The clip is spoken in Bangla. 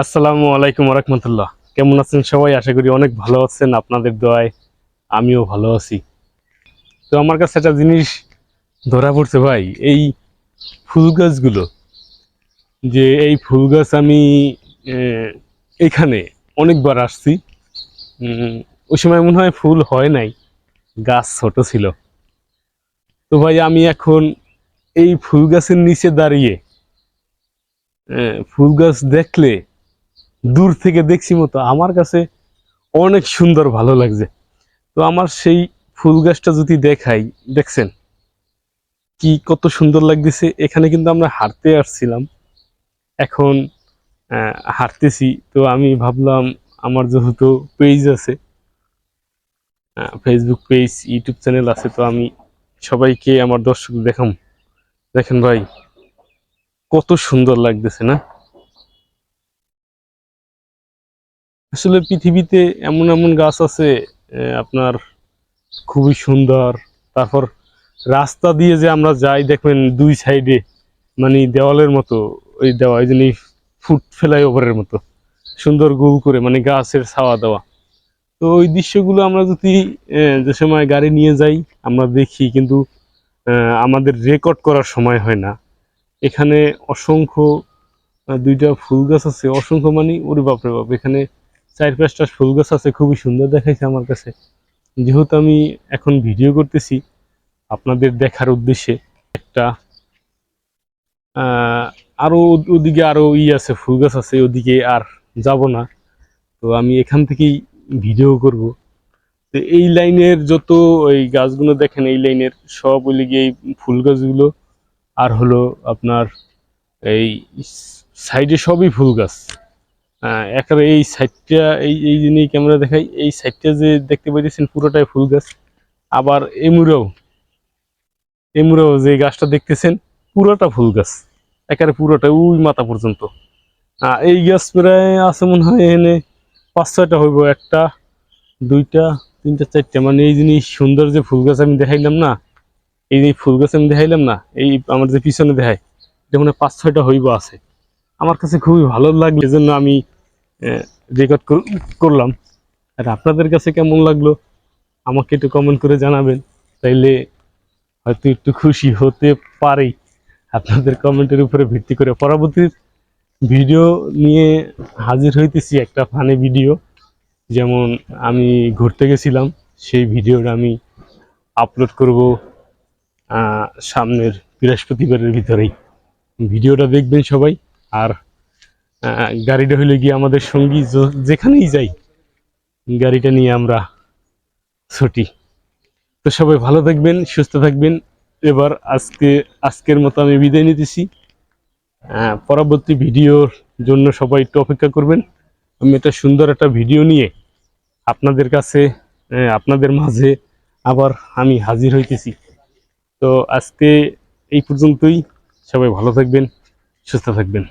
আসসালামু আলাইকুম রহমতুল্লাহ কেমন আছেন সবাই? আশা করি অনেক ভালো আছেন। আপনাদের দোয়ায় আমিও ভালো আছি। তো আমার কাছে একটা জিনিস ধরা পড়ছে ভাই। এই ফুল গাছগুলো, যে এই ফুল গাছ আমি এখানে অনেকবার আসছি। ওই সময় মনে হয় ফুল হয় নাই। গাছ ছোট ছিল। তো ভাই, আমি এখন এই ফুল গাছের নিচে দাঁড়িয়ে ফুল গাছ দেখলে দূর থেকে দেখছি মতো আমার কাছে অনেক সুন্দর ভালো লাগছে। তো আমার সেই ফুল গাছটা যদি দেখাই, দেখছেন? কি কত সুন্দর লাগতেছে। এখানে কিন্তু আমরা হাঁটতে আসছিলাম। এখন হাঁটতেছি। তো আমি ভাবলাম, আমার যেহেতু পেজ আছে ফেসবুক পেজ ইউটিউব চ্যানেল আছে, তো আমি সবাইকে, আমার দর্শক দেখাম। দেখেন ভাই, কত সুন্দর লাগতেছে না? আসলে পৃথিবীতে এমন এমন গাছ আছে আপনার খুবই সুন্দর। তারপর রাস্তা দিয়ে যে আমরা যাই, দেখবেন দুই সাইডে মানে দেওয়ালের মতো, ওই দেওয়া, ওই জন্য ফুট ফেলাই ওভারের মতো, সুন্দর গোল করে মানে গাছের ছাওয়া দেওয়া। তো ওই দৃশ্যগুলো আমরা যদি যে সময় গাড়ি নিয়ে যাই, আমরা দেখি, কিন্তু আমাদের রেকর্ড করার সময় হয় না। এখানে অসংখ্য দুইটা ফুল গাছ আছে, অসংখ্য মানে ওরে বাপরে বাপ, এখানে চার পাঁচটা ফুল গাছ আছে খুবই সুন্দর দেখাইছে আমার কাছে। যেহেতু আমি এখন ভিডিও করতেছি আপনাদের দেখার উদ্দেশ্যে একটা আহ, আরও ওদিকে আরও ই আছে ফুল গাছ আছে ওদিকে আর যাব না। তো আমি এখান থেকেই ভিডিও করব। তো এই লাইনের যত ওই গাছগুলো দেখেন এই লাইনের সব ওই লিগে এই ফুল গাছগুলো আর হলো আপনার এই সাইডে সবই ফুল গাছ। একেবারে এই সাইডটা, এই এই জন্য ক্যামেরা দেখাই, এই সাইডটা যে দেখতে পাইতেছেন পুরোটাই ফুল গাছ। আবার এমুরাও এমুরাও যে গাছটা দেখতেছেন, পুরোটা ফুল গাছ। একেবারে পুরোটা, ওই মাথা পর্যন্ত। এই গাছ প্রায় আছে মনে হয় এখানে পাঁচ ছয়টা হইব, একটা, দুইটা, তিনটা, চারটা। মানে এই জিনিস সুন্দর যে ফুল গাছ আমি দেখাইলাম না, এই যে ফুল গাছ আমি দেখাইলাম না, এই আমার যে পিছনে দেখাই, এটা মনে পাঁচ ছয়টা হইব আছে। আমার কাছে খুবই ভালো লাগল এজন্য আমি রেকর্ড করলাম। আর আপনাদের কাছে কেমন লাগল? আমাকে একটু কমেন্ট করে জানাবেন। তাইলে হয়তো একটু খুশি হতে পারি। আপনাদের কমেন্টের উপরে ভিত্তি করে পরবর্তী ভিডিও নিয়ে হাজির হইতেছি একটা ফানি ভিডিও যেমন আমি ঘুরতে গেছিলাম, সেই ভিডিওটা আমি আপলোড করব সামনের বৃহস্পতিবারের ভিতরেই। ভিডিওটা দেখবেন সবাই। আর গাড়িটা হইলে গিয়ে আমাদের সঙ্গী যেখানেই যাই, গাড়িটা নিয়ে আমরা ছুটি। তো সবাই ভালো থাকবেন, সুস্থ থাকবেন। এবার আজকে, আজকের মতো আমি বিদায় নিতেছি। পরবর্তী ভিডিওর জন্য সবাই একটু অপেক্ষা করবেন। আমি একটা সুন্দর একটা ভিডিও নিয়ে আপনাদের কাছে আপনাদের মাঝে আবার আমি হাজির হইতেছি। তো আজকে এই পর্যন্তই। সবাই ভালো থাকবেন। সুস্থ থাকবেন।